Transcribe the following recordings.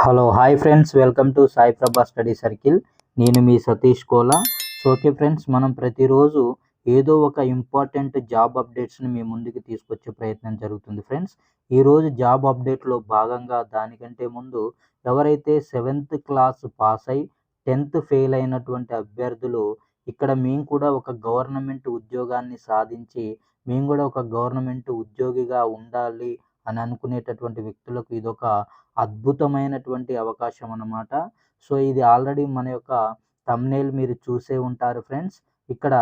Hello hi friends welcome to Sai Prabha study circle నేను మీ Satish Kola. So okay friends మనం ప్రతిరోజు ఏదో ఒక ఇంపార్టెంట్ జాబ్ అప్డేట్స్ని మీ ముందుకు తీసుకొచ్చే ప్రయత్నం జరుగుతుంది ఫ్రెండ్స్ ఈరోజు జాబ్ అప్డేట్లో భాగంగా దానికంటే ముందు ఎవరైతే సెవెంత్ క్లాస్ పాస్ అయి టెన్త్ ఫెయిల్ అయినటువంటి అభ్యర్థులు ఇక్కడ మేము కూడా ఒక గవర్నమెంట్ ఉద్యోగాన్ని సాధించి మేము కూడా ఒక గవర్నమెంట్ ఉద్యోగిగా ఉండాలి అని అనుకునేటటువంటి వ్యక్తులకు ఇదొక అద్భుతమైనటువంటి అవకాశం అన్నమాట సో ఇది ఆల్రెడీ మన యొక్క తమ్నేల్ మీరు చూసే ఉంటారు ఫ్రెండ్స్. ఇక్కడ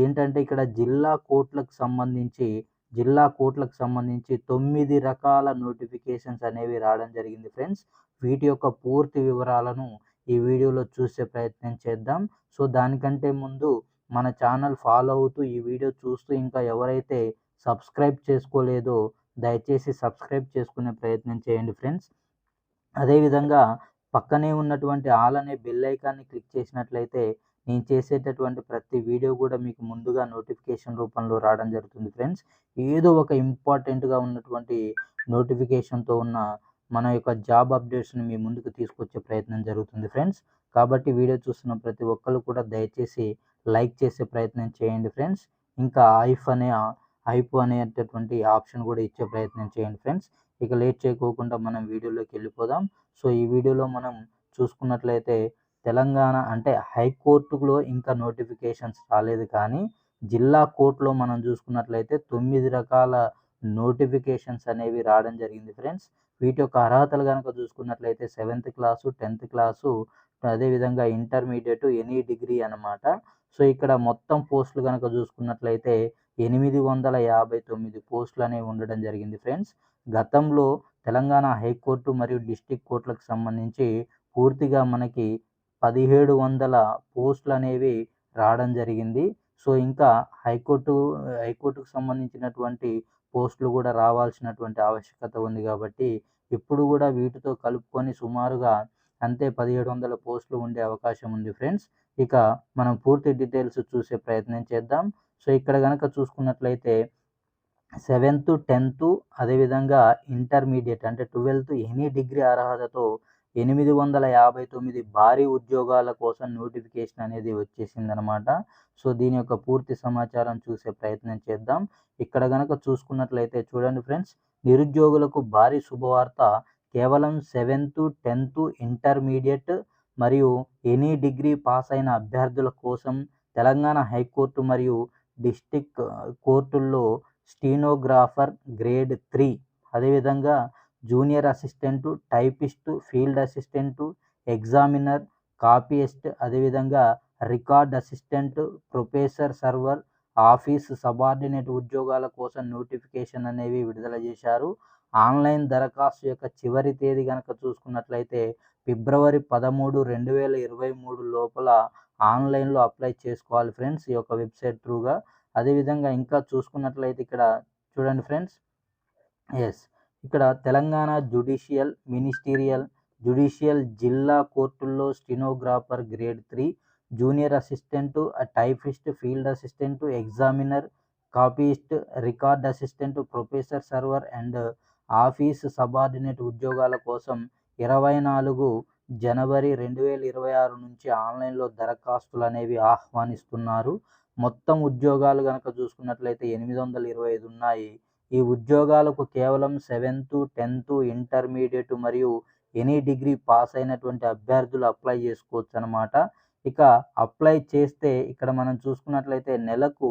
ఏంటంటే ఇక్కడ జిల్లా కోర్టులకు సంబంధించి జిల్లా కోర్టులకు సంబంధించి తొమ్మిది రకాల నోటిఫికేషన్స్ అనేవి రావడం జరిగింది ఫ్రెండ్స్. వీటి యొక్క పూర్తి వివరాలను ఈ వీడియోలో చూసే ప్రయత్నం చేద్దాం. సో దానికంటే ముందు మన ఛానల్ ఫాలో అవుతూ ఈ వీడియో చూస్తూ ఇంకా ఎవరైతే సబ్స్క్రైబ్ చేసుకోలేదో దయచేసి సబ్స్క్రైబ్ చేసుకునే ప్రయత్నం చేయండి ఫ్రెండ్స్. అదేవిధంగా పక్కనే ఉన్నటువంటి ఆల్ అనే బెల్ ఐకాన్ని క్లిక్ చేసినట్లయితే నేను చేసేటటువంటి ప్రతి వీడియో కూడా మీకు ముందుగా నోటిఫికేషన్ రూపంలో రావడం జరుగుతుంది ఫ్రెండ్స్. ఏదో ఒక ఇంపార్టెంట్గా ఉన్నటువంటి నోటిఫికేషన్తో ఉన్న మన యొక్క జాబ్ అప్డేట్స్ని మీ ముందుకు తీసుకొచ్చే ప్రయత్నం జరుగుతుంది ఫ్రెండ్స్. కాబట్టి వీడియో చూస్తున్న ప్రతి ఒక్కరు కూడా దయచేసి లైక్ చేసే ప్రయత్నం చేయండి ఫ్రెండ్స్. ఇంకా ఐఫ్ అనే హైపో అనేటటువంటి ఆప్షన్ కూడా ఇచ్చే ప్రయత్నం చేయండి ఫ్రెండ్స్. ఇక లేట్ చేయకోకుండా మనం వీడియోలోకి వెళ్ళిపోదాం. సో ఈ వీడియోలో మనం చూసుకున్నట్లయితే తెలంగాణ అంటే హైకోర్టులో ఇంకా నోటిఫికేషన్స్ రాలేదు కానీ జిల్లా కోర్టులో మనం చూసుకున్నట్లయితే తొమ్మిది రకాల నోటిఫికేషన్స్ అనేవి రావడం జరిగింది ఫ్రెండ్స్. వీటి యొక్క అర్హతలు కనుక చూసుకున్నట్లయితే సెవెంత్ క్లాసు టెన్త్ క్లాసు అదేవిధంగా ఇంటర్మీడియట్ ఎనీ డిగ్రీ అన్నమాట. సో ఇక్కడ మొత్తం పోస్టులు కనుక చూసుకున్నట్లయితే ఎనిమిది వందల యాభై తొమ్మిది పోస్టులు అనేవి ఉండడం జరిగింది ఫ్రెండ్స్. గతంలో తెలంగాణ హైకోర్టు మరియు డిస్టిక్ కోర్టులకు సంబంధించి పూర్తిగా మనకి పదిహేడు వందల పోస్టులు అనేవి రావడం జరిగింది. సో ఇంకా హైకోర్టు హైకోర్టుకు సంబంధించినటువంటి పోస్టులు కూడా రావాల్సినటువంటి ఆవశ్యకత ఉంది కాబట్టి ఇప్పుడు కూడా వీటితో కలుపుకొని సుమారుగా అంతే పదిహేడు వందల పోస్టులు ఉండే అవకాశం ఉంది ఫ్రెండ్స్. ఇక మనం పూర్తి డీటెయిల్స్ చూసే ప్రయత్నం చేద్దాం. సో ఇక్కడ కనుక చూసుకున్నట్లయితే సెవెంత్ టెన్త్ అదేవిధంగా ఇంటర్మీడియట్ అంటే ట్వెల్త్ ఎనీ డిగ్రీ అర్హతతో ఎనిమిది వందల యాభై తొమ్మిది భారీ ఉద్యోగాల కోసం నోటిఫికేషన్ అనేది వచ్చేసిందనమాట. సో దీని యొక్క పూర్తి సమాచారం చూసే ప్రయత్నం చేద్దాం. ఇక్కడ కనుక చూసుకున్నట్లయితే చూడండి ఫ్రెండ్స్ నిరుద్యోగులకు భారీ శుభవార్త. కేవలం సెవెంత్ టెన్త్ ఇంటర్మీడియట్ మరియు ఎనీ డిగ్రీ పాస్ అయిన అభ్యర్థుల కోసం తెలంగాణ హైకోర్టు మరియు డిస్టిక్ కోర్టుల్లో స్టీనోగ్రాఫర్ గ్రేడ్ త్రీ. అదేవిధంగా junior assistant typist field assistant examiner copyist అదేవిధంగా record assistant professor server office subordinate ఉద్యోగాల కోసం నోటిఫికేషన్ అనేవి విడుదల చేశారు. ఆన్లైన్ దరఖాస్తు యొక్క చివరి తేదీ కనుక చూసుకున్నట్లయితే ఫిబ్రవరి పదమూడు రెండు వేల ఇరవై మూడు లోపల ఆన్లైన్లో అప్లై చేసుకోవాలి ఫ్రెండ్స్ ఈ యొక్క వెబ్సైట్ త్రూగా. అదేవిధంగా ఇంకా చూసుకున్నట్లయితే ఇక్కడ చూడండి ఫ్రెండ్స్. ఎస్. ఇక్కడ తెలంగాణ జుడిషియల్ మినిస్టీరియల్ జుడిషియల్ జిల్లా కోర్టుల్లో stenographer grade three junior assistant typist field assistant examiner copyist record assistant professor server and office subordinate ఉద్యోగాల కోసం ఇరవై నాలుగు జనవరి రెండు వేల ఇరవై ఆరు నుంచి ఆన్లైన్లో దరఖాస్తులు అనేవి ఆహ్వానిస్తున్నారు. మొత్తం ఉద్యోగాలు కనుక చూసుకున్నట్లయితే ఎనిమిది వందల ఇరవై ఐదు ఉన్నాయి. ఈ ఉద్యోగాలకు కేవలం సెవెంత్ టెన్త్ ఇంటర్మీడియట్ మరియు ఎనీ డిగ్రీ పాస్ అయినటువంటి అభ్యర్థులు అప్లై చేసుకోవచ్చు అనమాట ఇక అప్లై చేస్తే ఇక్కడ మనం చూసుకున్నట్లయితే నెలకు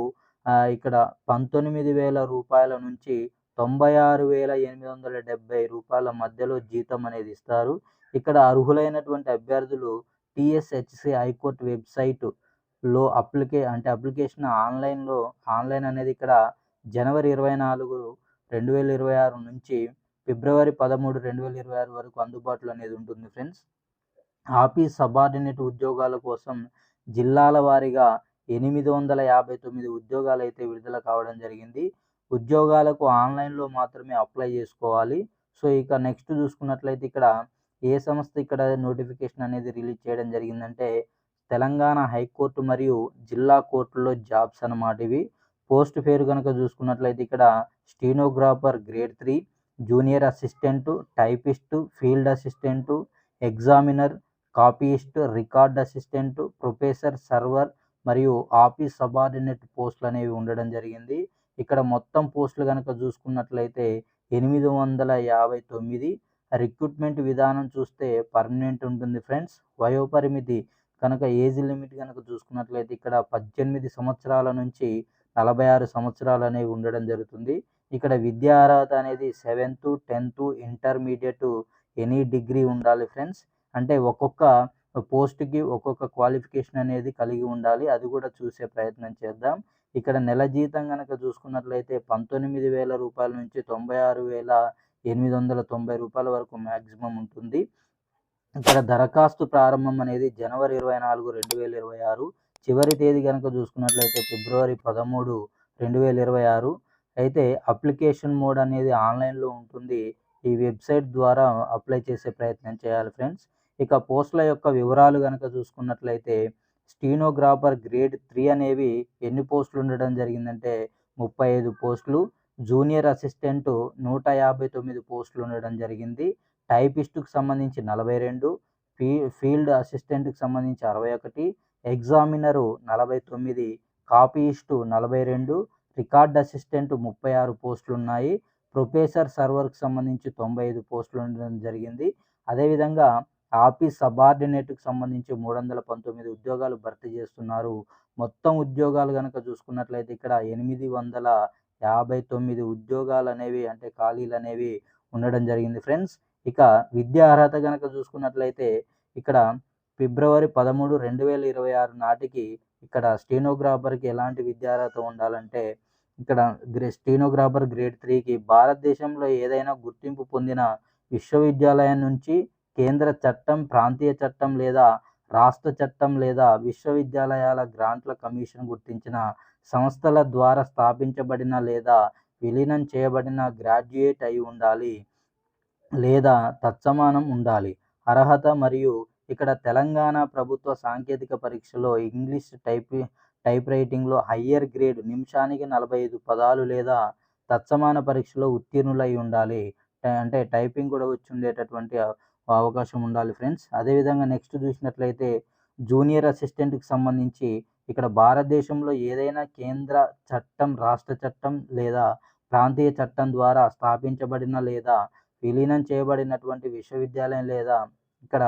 ఇక్కడ పంతొమ్మిది వేల రూపాయల నుంచి తొంభై ఆరు వేల ఎనిమిది వందల డెబ్బై రూపాయల మధ్యలో జీతం అనేది ఇస్తారు. ఇక్కడ అర్హులైనటువంటి అభ్యర్థులు టిఎస్హెచ్సి హైకోర్టు వెబ్సైట్లో అప్లికే అంటే అప్లికేషన్ ఆన్లైన్లో ఆన్లైన్ అనేది ఇక్కడ జనవరి ఇరవై నాలుగు రెండు వేల ఇరవై ఆరు నుంచి ఫిబ్రవరి పదమూడు రెండు వేల ఇరవై ఆరు వరకు అందుబాటులో అనేది ఉంటుంది ఫ్రెండ్స్. ఆఫీస్ సబార్డినేట్ ఉద్యోగాల కోసం జిల్లాల వారీగా ఎనిమిది వందల యాభై తొమ్మిది ఉద్యోగాలు అయితే విడుదల కావడం జరిగింది. ఉద్యోగాలకు ఆన్లైన్లో మాత్రమే అప్లై చేసుకోవాలి. సో ఇక నెక్స్ట్ చూసుకున్నట్లయితే ఇక్కడ ఏ సంస్థ ఇక్కడ నోటిఫికేషన్ అనేది రిలీజ్ చేయడం జరిగిందంటే తెలంగాణ హైకోర్టు మరియు జిల్లా కోర్టులో జాబ్స్ అన్నమాట ఇవి. పోస్ట్ పేరు కనుక చూసుకున్నట్లయితే ఇక్కడ stenographer grade three junior assistant typist field assistant examiner copyist record assistant professor server మరియు ఆఫీస్ సబార్డినేట్ పోస్టులు అనేవి ఉండడం జరిగింది. ఇక్కడ మొత్తం పోస్టులు కనుక చూసుకున్నట్లయితే ఎనిమిది వందల యాభై తొమ్మిది రిక్రూట్మెంట్ విధానం చూస్తే పర్మనెంట్ ఉంటుంది ఫ్రెండ్స్. వయోపరిమితి కనుక ఏజ్ లిమిట్ కనుక చూసుకున్నట్లయితే ఇక్కడ పద్దెనిమిది సంవత్సరాల నుంచి నలభై ఆరు సంవత్సరాలు అనేవి ఉండడం జరుగుతుంది. ఇక్కడ విద్యా అర్హత అనేది seventh tenth intermediate any degree ఉండాలి ఫ్రెండ్స్. అంటే ఒక్కొక్క పోస్ట్కి ఒక్కొక్క క్వాలిఫికేషన్ అనేది కలిగి ఉండాలి. అది కూడా చూసే ప్రయత్నం చేద్దాం. ఇక్కడ నెల జీతం కనుక చూసుకున్నట్లయితే పంతొమ్మిది వేల రూపాయల నుంచి తొంభై ఆరు వేల ఎనిమిది వందల తొంభై రూపాయల వరకు మ్యాక్సిమం ఉంటుంది. ఇక్కడ దరఖాస్తు ప్రారంభం అనేది జనవరి ఇరవై నాలుగు రెండు వేల ఇరవై ఆరు చివరి తేదీ కనుక చూసుకున్నట్లయితే ఫిబ్రవరి పదమూడు రెండు వేల ఇరవై ఆరు. అయితే అప్లికేషన్ మోడ్ అనేది ఆన్లైన్లో ఉంటుంది. ఈ వెబ్సైట్ ద్వారా అప్లై చేసే ప్రయత్నం చేయాలి ఫ్రెండ్స్. ఇక పోస్టుల యొక్క వివరాలు కనుక చూసుకున్నట్లయితే స్టీనోగ్రాఫర్ గ్రేడ్ త్రీ అనేవి ఎన్ని పోస్టులు ఉండడం జరిగిందంటే ముప్పై ఐదు పోస్టులు జూనియర్ అసిస్టెంట్ నూట యాభై తొమ్మిది పోస్టులు ఉండడం జరిగింది టైపిస్టుకు సంబంధించి నలభై రెండు ఫీ ఫీల్డ్ అసిస్టెంట్కి సంబంధించి అరవై ఒకటి ఎగ్జామినరు నలభై తొమ్మిది కాపీయిస్టు నలభై రెండు రికార్డ్ అసిస్టెంట్ ముప్పై ఆరు పోస్టులు ఉన్నాయి ప్రొఫెసర్ సర్వర్కి సంబంధించి తొంభై ఐదు పోస్టులు ఉండడం జరిగింది. అదేవిధంగా ఆఫీస్ సబార్డినేట్కి సంబంధించి మూడు వందల పంతొమ్మిది ఉద్యోగాలు భర్తీ చేస్తున్నారు. మొత్తం ఉద్యోగాలు కనుక చూసుకున్నట్లయితే ఇక్కడ ఎనిమిది వందల యాభై తొమ్మిది ఉద్యోగాలు అనేవి అంటే ఖాళీలు అనేవి ఉండడం జరిగింది ఫ్రెండ్స్. ఇక విద్యా అర్హత కనుక చూసుకున్నట్లయితే ఇక్కడ ఫిబ్రవరి పదమూడు రెండు వేల ఇరవై ఆరు నాటికి ఇక్కడ స్టెనోగ్రాఫర్కి ఎలాంటి విద్యార్హత ఉండాలంటే ఇక్కడ గ్రే స్టెనోగ్రాఫర్ గ్రేడ్ త్రీకి భారతదేశంలో ఏదైనా గుర్తింపు పొందిన విశ్వవిద్యాలయం నుంచి కేంద్ర చట్టం ప్రాంతీయ చట్టం లేదా రాష్ట్ర చట్టం లేదా విశ్వవిద్యాలయాల గ్రాంట్ల కమిషన్ గుర్తించిన సంస్థల ద్వారా స్థాపించబడిన లేదా విలీనం చేయబడిన గ్రాడ్యుయేట్ అయి ఉండాలి లేదా తత్సమానం ఉండాలి. అర్హత మరియు ఇక్కడ తెలంగాణ ప్రభుత్వ సాంకేతిక పరీక్షలో ఇంగ్లీష్ టైప్ టైప్ రైటింగ్లో హయ్యర్ గ్రేడ్ నిమిషానికి నలభై ఐదు పదాలు లేదా తత్సమాన పరీక్షలో ఉత్తీర్ణులై ఉండాలి. అంటే టైపింగ్ కూడా వచ్చి ఉండేటటువంటి అవకాశం ఉండాలి ఫ్రెండ్స్. అదేవిధంగా నెక్స్ట్ చూసినట్లయితే జూనియర్ అసిస్టెంట్కి సంబంధించి ఇక్కడ భారతదేశంలో ఏదైనా కేంద్ర చట్టం రాష్ట్ర చట్టం లేదా ప్రాంతీయ చట్టం ద్వారా స్థాపించబడిన లేదా విలీనం చేయబడినటువంటి విశ్వవిద్యాలయం లేదా ఇక్కడ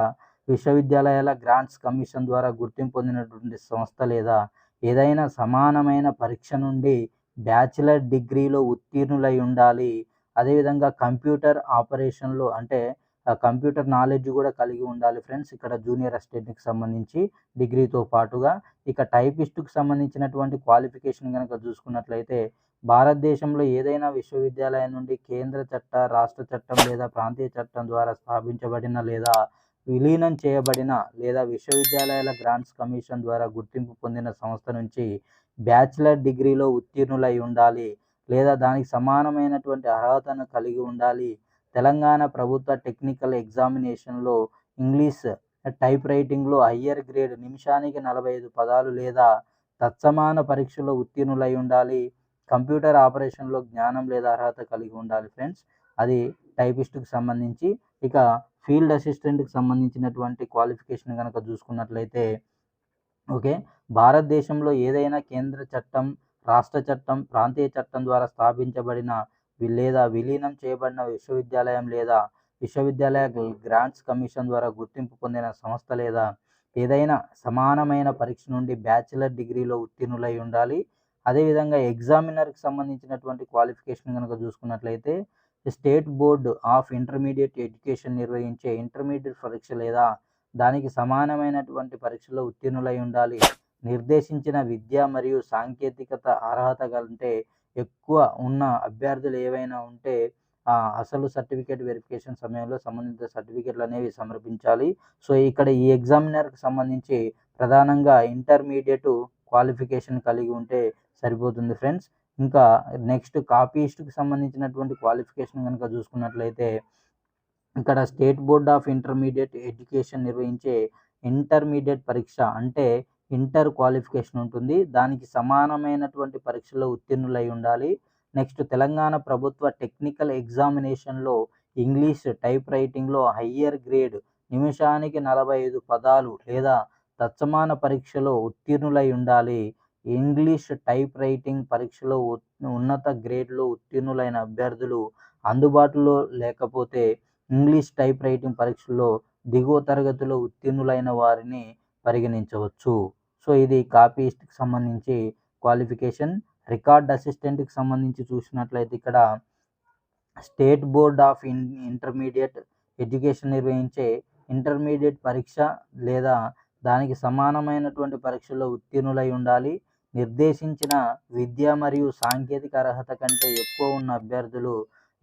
విశ్వవిద్యాలయాల గ్రాంట్స్ కమిషన్ ద్వారా గుర్తింపు పొందినటువంటి సంస్థ లేదా ఏదైనా సమానమైన పరీక్ష నుండి బ్యాచిలర్ డిగ్రీలో ఉత్తీర్ణులై ఉండాలి. అదేవిధంగా కంప్యూటర్ ఆపరేషన్లో అంటే కంప్యూటర్ నాలెడ్జ్ కూడా కలిగి ఉండాలి ఫ్రెండ్స్. ఇక్కడ జూనియర్ అసిస్టెంట్కి సంబంధించి డిగ్రీతో పాటుగా ఇక టైపిస్ట్కి సంబంధించినటువంటి క్వాలిఫికేషన్ కనుక చూసుకున్నట్లయితే భారతదేశంలో ఏదైనా విశ్వవిద్యాలయం నుండి కేంద్ర చట్ట రాష్ట్ర చట్టం లేదా ప్రాంతీయ చట్టం ద్వారా స్థాపించబడిన లేదా విలీనం చేయబడిన లేదా విశ్వవిద్యాలయాల గ్రాంట్స్ కమిషన్ ద్వారా గుర్తింపు పొందిన సంస్థ నుంచి బ్యాచిలర్ డిగ్రీలో ఉత్తీర్ణులై ఉండాలి లేదా దానికి సమానమైనటువంటి అర్హతను కలిగి ఉండాలి తెలంగాణ ప్రభుత్వ టెక్నికల్ ఎగ్జామినేషన్లో ఇంగ్లీష్ టైప్ రైటింగ్లో హయ్యర్ గ్రేడ్ నిమిషానికి నలభై ఐదు పదాలు లేదా తత్సమాన పరీక్షలో ఉత్తీర్ణులై ఉండాలి కంప్యూటర్ ఆపరేషన్లో జ్ఞానం లేదా అర్హత కలిగి ఉండాలి ఫ్రెండ్స్. అది టైపిస్ట్కి సంబంధించి ఇక ఫీల్డ్ అసిస్టెంట్కి సంబంధించినటువంటి క్వాలిఫికేషన్ కనుక చూసుకున్నట్లయితే ఓకే భారతదేశంలో ఏదైనా కేంద్ర చట్టం రాష్ట్ర చట్టం ప్రాంతీయ చట్టం ద్వారా స్థాపించబడిన లేదా విలీనం చేయబడిన విశ్వవిద్యాలయం లేదా విశ్వవిద్యాలయ గ్రాంట్స్ కమిషన్ ద్వారా గుర్తింపు పొందిన సంస్థ లేదా ఏదైనా సమానమైన పరీక్ష నుండి బ్యాచిలర్ డిగ్రీలో ఉత్తీర్ణులై ఉండాలి. అదేవిధంగా ఎగ్జామినర్కి సంబంధించినటువంటి క్వాలిఫికేషన్ కనుక చూసుకున్నట్లయితే state board of intermediate education నిర్వహించే ఇంటర్మీడియట్ పరీక్ష లేదా దానికి సమానమైనటువంటి పరీక్షలో ఉత్తీర్ణులై ఉండాలి. నిర్దేశించిన విద్య మరియు సాంకేతికత అర్హత కంటే ఎక్కువ ఉన్న అభ్యర్థులు ఏవైనా ఉంటే అసలు సర్టిఫికేట్ వెరిఫికేషన్ సమయంలో సంబంధిత సర్టిఫికేట్లు అనేవి సమర్పించాలి. సో ఇక్కడ ఈ ఎగ్జామినర్కి సంబంధించి ప్రధానంగా ఇంటర్మీడియట్ క్వాలిఫికేషన్ కలిగి ఉంటే సరిపోతుంది ఫ్రెండ్స్. ఇంకా నెక్స్ట్ కాపీస్ట్కి సంబంధించినటువంటి క్వాలిఫికేషన్ కనుక చూసుకున్నట్లయితే ఇక్కడ state board of intermediate education నిర్వహించే ఇంటర్మీడియట్ పరీక్ష అంటే ఇంటర్ క్వాలిఫికేషన్ ఉంటుంది. దానికి సమానమైనటువంటి పరీక్షల్లో ఉత్తీర్ణులై ఉండాలి. నెక్స్ట్ తెలంగాణ ప్రభుత్వ టెక్నికల్ ఎగ్జామినేషన్లో ఇంగ్లీష్ టైప్ రైటింగ్లో హయ్యర్ గ్రేడ్ నిమిషానికి నలభై ఐదు పదాలు లేదా తత్సమాన పరీక్షలో ఉత్తీర్ణులై ఉండాలి. ఇంగ్లీష్ టైప్ రైటింగ్ పరీక్షలో ఉన్నత గ్రేడ్లో ఉత్తీర్ణులైన అభ్యర్థులు అందుబాటులో లేకపోతే ఇంగ్లీష్ టైప్ రైటింగ్ పరీక్షల్లో దిగువ తరగతిలో ఉత్తీర్ణులైన వారిని పరిగణించవచ్చు. సో ఇది కాపీస్ట్కి సంబంధించి క్వాలిఫికేషన్ రికార్డ్ అసిస్టెంట్కి సంబంధించి చూసినట్లయితే ఇక్కడ state board of in intermediate education నిర్వహించే ఇంటర్మీడియట్ పరీక్ష లేదా దానికి సమానమైనటువంటి పరీక్షలో ఉత్తీర్ణులై ఉండాలి. నిర్దేశించిన విద్య మరియు సాంకేతిక అర్హత కంటే ఎక్కువ ఉన్న అభ్యర్థులు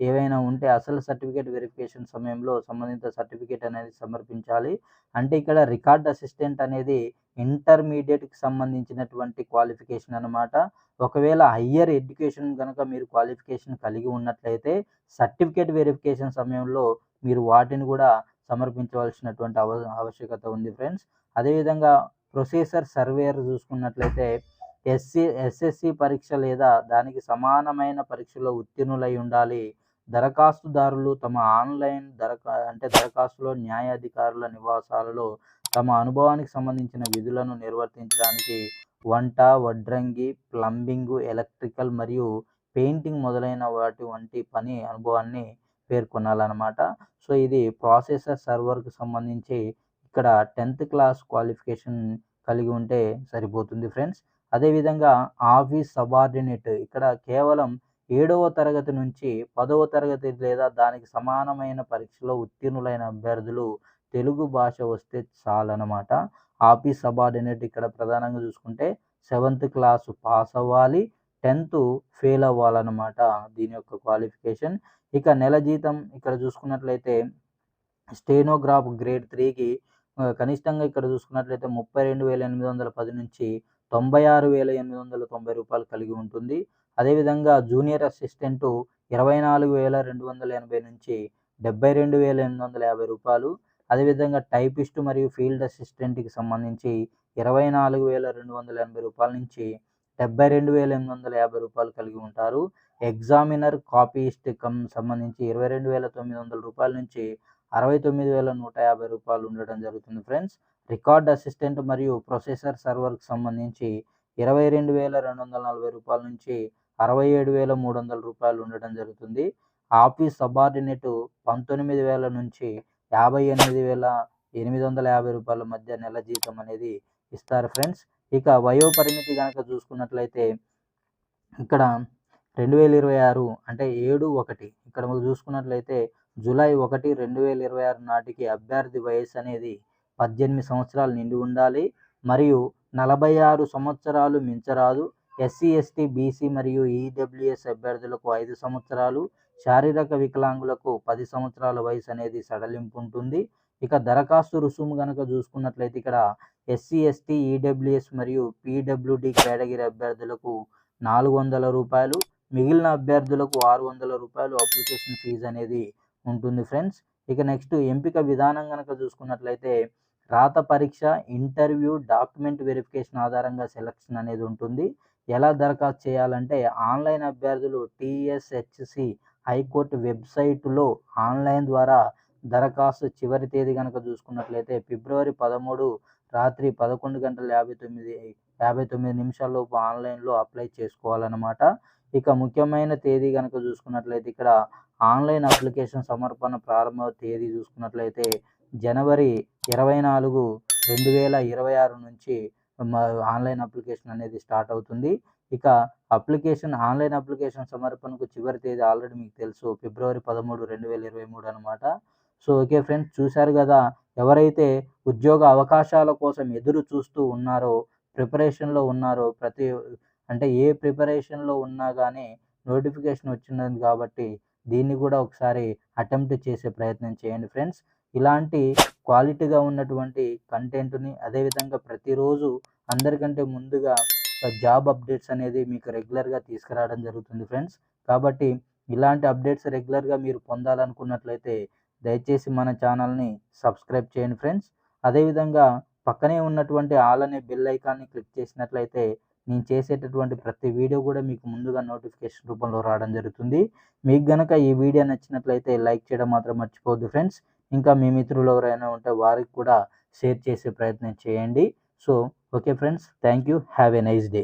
ఏవైనా ఉంటే అసలు సర్టిఫికేట్ వెరిఫికేషన్ సమయంలో సంబంధిత సర్టిఫికేట్ అనేది సమర్పించాలి. అంటే ఇక్కడ రికార్డ్ అసిస్టెంట్ అనేది ఇంటర్మీడియట్కి సంబంధించినటువంటి క్వాలిఫికేషన్ అనమాట ఒకవేళ హయ్యర్ ఎడ్యుకేషన్ కనుక మీరు క్వాలిఫికేషన్ కలిగి ఉన్నట్లయితే సర్టిఫికేట్ వెరిఫికేషన్ సమయంలో మీరు వాటిని కూడా సమర్పించవలసినటువంటి అవ ఆవశ్యకత ఉంది ఫ్రెండ్స్. అదేవిధంగా ప్రొసెసర్ సర్వేయర్ చూసుకున్నట్లయితే ఎస్సీ ఎస్ఎస్సి పరీక్ష లేదా దానికి సమానమైన పరీక్షలో ఉత్తీర్ణులై ఉండాలి. దరఖాస్తుదారులు తమ ఆన్లైన్ దరఖా అంటే దరఖాస్తులో న్యాయాధికారుల నివాసాలలో తమ అనుభవానికి సంబంధించిన విధులను నిర్వర్తించడానికి వంట వడ్రంగి ప్లంబింగ్ ఎలక్ట్రికల్ మరియు పెయింటింగ్ మొదలైన వాటి వంటి పని అనుభవాన్ని పేర్కొనాలన్నమాట. సో ఇది ప్రాసెసర్ సర్వర్కి సంబంధించి ఇక్కడ టెన్త్ క్లాస్ క్వాలిఫికేషన్ కలిగి ఉంటే సరిపోతుంది ఫ్రెండ్స్. అదేవిధంగా ఆఫీస్ సబార్డినేట్ ఇక్కడ కేవలం ఏడవ తరగతి నుంచి పదవ తరగతి లేదా దానికి సమానమైన పరీక్షలో ఉత్తీర్ణులైన అభ్యర్థులు తెలుగు భాష వస్తే చాలన్నమాట. ఆఫీస్ సబార్డినేట్ ఇక్కడ ప్రధానంగా చూసుకుంటే సెవెంత్ క్లాస్ పాస్ అవ్వాలి టెన్త్ ఫెయిల్ అవ్వాలన్నమాట దీని యొక్క క్వాలిఫికేషన్. ఇక నెల జీతం ఇక్కడ చూసుకున్నట్లయితే స్టేనోగ్రాఫ్ గ్రేడ్ త్రీకి కనిష్టంగా ఇక్కడ చూసుకున్నట్లయితే ముప్పై రెండు వేల ఎనిమిది వందల పది నుంచి తొంభై ఆరు వేల ఎనిమిది వందల తొంభై రూపాయలు కలిగి ఉంటుంది. అదేవిధంగా జూనియర్ అసిస్టెంటు ఇరవై నాలుగు వేల రెండు వందల ఎనభై నుంచి డెబ్బై రెండు వేల ఎనిమిది వందల యాభై రూపాయలు. అదేవిధంగా టైపిస్ట్ మరియు ఫీల్డ్ అసిస్టెంట్కి సంబంధించి ఇరవై నాలుగు వేల రెండు వందల ఎనభై రూపాయల నుంచి డెబ్బై రెండు వేల ఎనిమిది వందల యాభై రూపాయలు కలిగి ఉంటారు. ఎగ్జామినర్ కాపీస్ట్ కమ్ సంబంధించి ఇరవై రెండు వేల తొమ్మిది వందల రూపాయల నుంచి అరవై తొమ్మిది వేల నూట యాభై రూపాయలు ఉండడం జరుగుతుంది ఫ్రెండ్స్. రికార్డ్ అసిస్టెంట్ మరియు ప్రొసెసర్ సర్వర్కి సంబంధించి ఇరవై రెండు వేల రెండు వందల నలభై రూపాయల నుంచి అరవై ఏడు వేల మూడు వందల రూపాయలు ఉండడం జరుగుతుంది. ఆఫీస్ సబార్డినేట్ పంతొమ్మిది వేల నుంచి యాభై ఎనిమిది వేల ఎనిమిది వందల యాభై రూపాయల మధ్య నెల జీతం అనేది ఇస్తారు ఫ్రెండ్స్. ఇక వయో పరిమితి కనుక చూసుకున్నట్లయితే ఇక్కడ రెండు వేల ఇరవై ఆరు అంటే ఏడు ఒకటి. ఇక్కడ చూసుకున్నట్లయితే జూలై ఒకటి రెండు వేల ఇరవై ఆరు నాటికి అభ్యర్థి వయసు అనేది పద్దెనిమిది సంవత్సరాలు నిండి ఉండాలి. మరియు నలభై ఆరు సంవత్సరాలు మించరాదు. ఎస్సీ ఎస్టీ బీసీ మరియు ఈడబ్ల్యూఎస్ అభ్యర్థులకు ఐదు సంవత్సరాలు శారీరక వికలాంగులకు పది సంవత్సరాల వయసు అనేది సడలింపు ఉంటుంది ఇక దరఖాస్తు రుసుము కనుక చూసుకున్నట్లయితే ఇక్కడ ఎస్సీ ఎస్టీ ఈడబ్ల్యూఎస్ మరియు పీడబ్ల్యూడి కేటగిరీ అభ్యర్థులకు నాలుగు వందల రూపాయలు మిగిలిన అభ్యర్థులకు ఆరు వందల రూపాయలు అప్లికేషన్ ఫీజు అనేది ఉంటుంది ఫ్రెండ్స్. ఇక నెక్స్ట్ ఎంపిక విధానం కనుక చూసుకున్నట్లయితే రాత పరీక్ష ఇంటర్వ్యూ డాక్యుమెంట్ వెరిఫికేషన్ ఆధారంగా సెలక్షన్ అనేది ఉంటుంది. ఎలా దరఖాస్తు చేయాలంటే ఆన్లైన్ అభ్యర్థులు టీఎస్హెచ్సి హైకోర్టు వెబ్సైటులో ఆన్లైన్ ద్వారా దరఖాస్తు చివరి తేదీ కనుక చూసుకున్నట్లయితే ఫిబ్రవరి పదమూడు రాత్రి పదకొండు గంటల యాభై తొమ్మిది యాభై తొమ్మిది నిమిషాల్లోపు ఆన్లైన్లో అప్లై చేసుకోవాలన్నమాట. ఇక ముఖ్యమైన తేదీ కనుక చూసుకున్నట్లయితే ఇక్కడ ఆన్లైన్ అప్లికేషన్ సమర్పణ ప్రారంభ తేదీ చూసుకున్నట్లయితే జనవరి ఇరవై నాలుగు రెండు వేల ఇరవై ఆరు నుంచి ఆన్లైన్ అప్లికేషన్ అనేది స్టార్ట్ అవుతుంది. ఇక అప్లికేషన్ ఆన్లైన్ అప్లికేషన్ సమర్పణకు చివరి తేదీ ఆల్రెడీ మీకు తెలుసు. ఫిబ్రవరి పదమూడు రెండు వేల ఇరవై మూడు అనమాట సో ఓకే ఫ్రెండ్స్ చూశారు కదా! ఎవరైతే ఉద్యోగ అవకాశాల కోసం ఎదురు చూస్తూ ఉన్నారో ప్రిపరేషన్లో ఉన్నారో ప్రతి అంటే ఏ ప్రిపరేషన్లో ఉన్నా కానీ నోటిఫికేషన్ వచ్చినది కాబట్టి దీన్ని కూడా ఒకసారి అటెంప్ట్ చేసే ప్రయత్నం చేయండి ఫ్రెండ్స్. ఇలాంటి క్వాలిటీగా ఉన్నటువంటి కంటెంట్ని అదేవిధంగా ప్రతిరోజు అందరికంటే ముందుగా జాబ్ అప్డేట్స్ అనేది మీకు రెగ్యులర్గా తీసుకురావడం జరుగుతుంది ఫ్రెండ్స్. కాబట్టి ఇలాంటి అప్డేట్స్ రెగ్యులర్గా మీరు పొందాలనుకున్నట్లయితే దయచేసి మన ఛానల్ని సబ్స్క్రైబ్ చేయండి ఫ్రెండ్స్. అదేవిధంగా పక్కనే ఉన్నటువంటి ఆల్ అనే బెల్ ఐకాన్ని క్లిక్ చేసినట్లయితే నేను చేసేటటువంటి ప్రతి వీడియో కూడా మీకు ముందుగా నోటిఫికేషన్ రూపంలో రావడం జరుగుతుంది. మీకు గనక ఈ వీడియో నచ్చినట్లయితే లైక్ చేయడం మాత్రం మర్చిపోవద్దు ఫ్రెండ్స్. ఇంకా మీ మిత్రులు ఎవరైనా ఉంటే వారికి కూడా షేర్ చేసే ప్రయత్నం చేయండి. So okay friends thank you. Have a nice day.